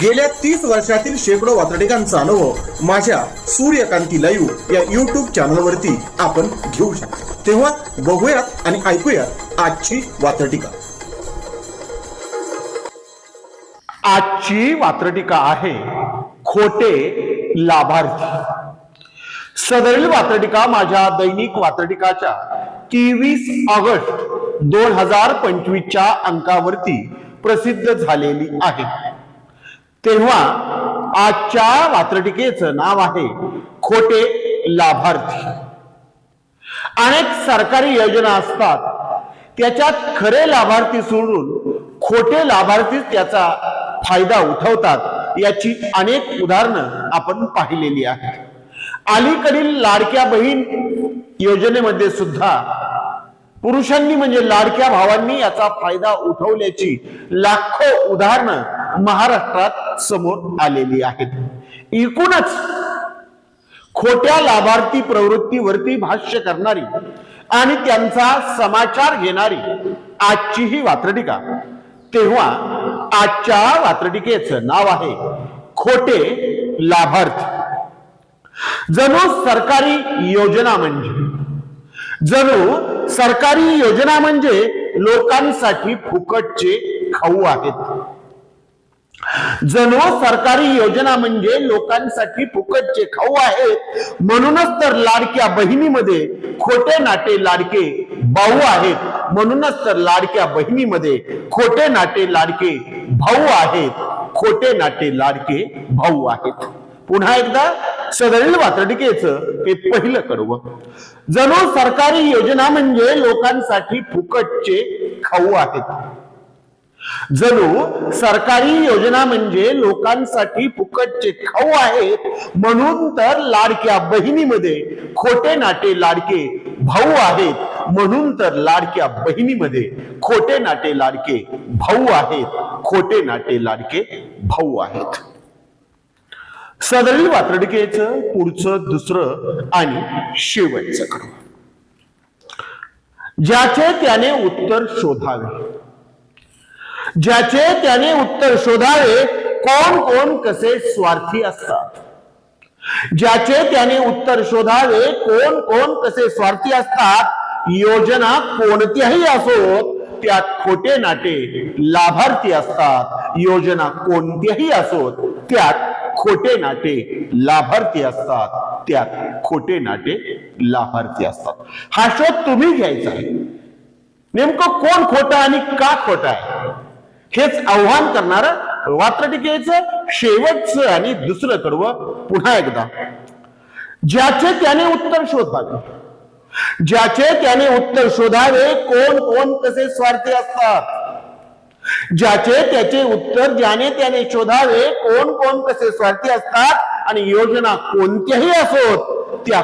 गेल्या तीस वर्षातील शेकडो वातडिकांचा अनुभव माझ्या सूर्यकांती लाईव्ह या युट्यूब चॅनलवरती आपण घेऊ शकतो. तेव्हा बघूयात आणि ऐकूयात आजची वातडिका आजची वात्रटिका आहे खोटे लाभार्थी. सदरील वात्रटिका माझ्या दैनिक वात्रटिकाच्या तेवीस ऑगस्ट दोन हजार पंचवीसच्या अंकावरती प्रसिद्ध झालेली आहे. तेव्हा आजच्या वात्रटिकेचं नाव आहे खोटे लाभार्थी. अनेक सरकारी योजना असतात त्याच्यात खरे लाभार्थी सोडून खोटे लाभार्थी त्याचा फायदा उठवतात याची अनेक उदाहरणं आपण पाहिलेली आहेत. अलीकडील लाडक्या बहीण योजनेमध्ये सुद्धा पुरुषांनी म्हणजे लाडक्या भावांनी याचा फायदा उठवल्याची लाखो उदाहरणं महाराष्ट्रात समोर आलेली आहेत. एकूणच खोट्या लाभार्थी प्रवृत्तीवरती भाष्य करणारी आणि त्यांचा समाचार घेणारी आजची ही वात्रटिका तेव्हा आजच्या वात्रटिकेचं नाव आहे खोटे लाभार्थी. जणू सरकारी योजना म्हणजे जणू सरकारी योजना म्हणजे लोकांसाठी फुकटचे खाऊ आहेत. जणू सरकारी योजना म्हणजे लोकांसाठी फुकटचे खाऊ आहेत म्हणूनच तर लाडक्या बहिणीमध्ये खोटे नाटे लाडके भाऊ आहेत. म्हणूनच तर लाडक्या बहिणीमध्ये खोटे नाटे लाडके भाऊ आहेत. खोटे नाटे लाडके भाऊ आहेत. पुन्हा एकदा सदरील वातडिकेचं हे पहिलं कडव जणू सरकारी योजना म्हणजे लोकांसाठी फुकटचे खाऊ आहेत. जणू सरकारी योजना म्हणजे लोकांसाठी फुकटचे खाऊ आहेत म्हणून तर लाडक्या बहिणीमध्ये खोटे नाटे लाडके भाऊ आहेत म्हणून तर लाडक्या बहिणीमध्ये खोटे नाटे लाडके भाऊ आहेत खोटे नाटे लाडके भाऊ आहेत. सदरील वातडकेचं पुढचं दुसरं आणि शेवटचं कडवं ज्याचे त्याने उत्तर शोधावे. ज्याचे त्याने उत्तर शोधावे कोण कोण कसे स्वार्थी असतात? ज्याचे त्याने उत्तर शोधावे कोण कोण कसे स्वार्थी असतात? योजना कोणत्याही असोत त्यात खोटे नाटे लाभार्थी असतात. योजना कोणत्याही असोत त्यात खोटे नाटे लाभार्थी असतात. त्यात खोटे नाटे लाभार्थी असतात. हा शोध तुम्ही घ्यायचा आहे. नेमकं कोण खोटं आणि का खोटं आहे? हेच आव्हान करणार वात्रटिकेचं शेवटचं आणि दुसरं कडवं पुन्हा एकदा. ज्याचे त्याने उत्तर शोधावे. ज्याचे त्याने उत्तर शोधावे कोण कोण कसे स्वार्थी असतात? ज्याचे त्याचे उत्तर ज्याने त्याने शोधावे कोण कोण कसे स्वार्थी असतात? आणि योजना कोणत्याही असोत त्या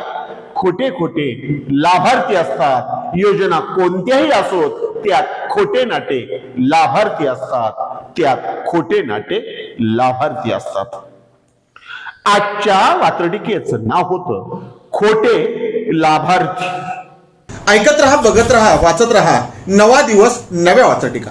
खोटे खोटे लाभार्थी असतात. योजना कोणत्याही असोत त्यात खोटे नाटे लाभार्थी असतात. त्यात खोटे नाटे लाभार्थी असतात. आजच्या वात्रटिकेच नाव होतं खोटे लाभार्थी. ऐकत रहा बघत रहा वाचत रहा. नवा दिवस नव्या वाचटिका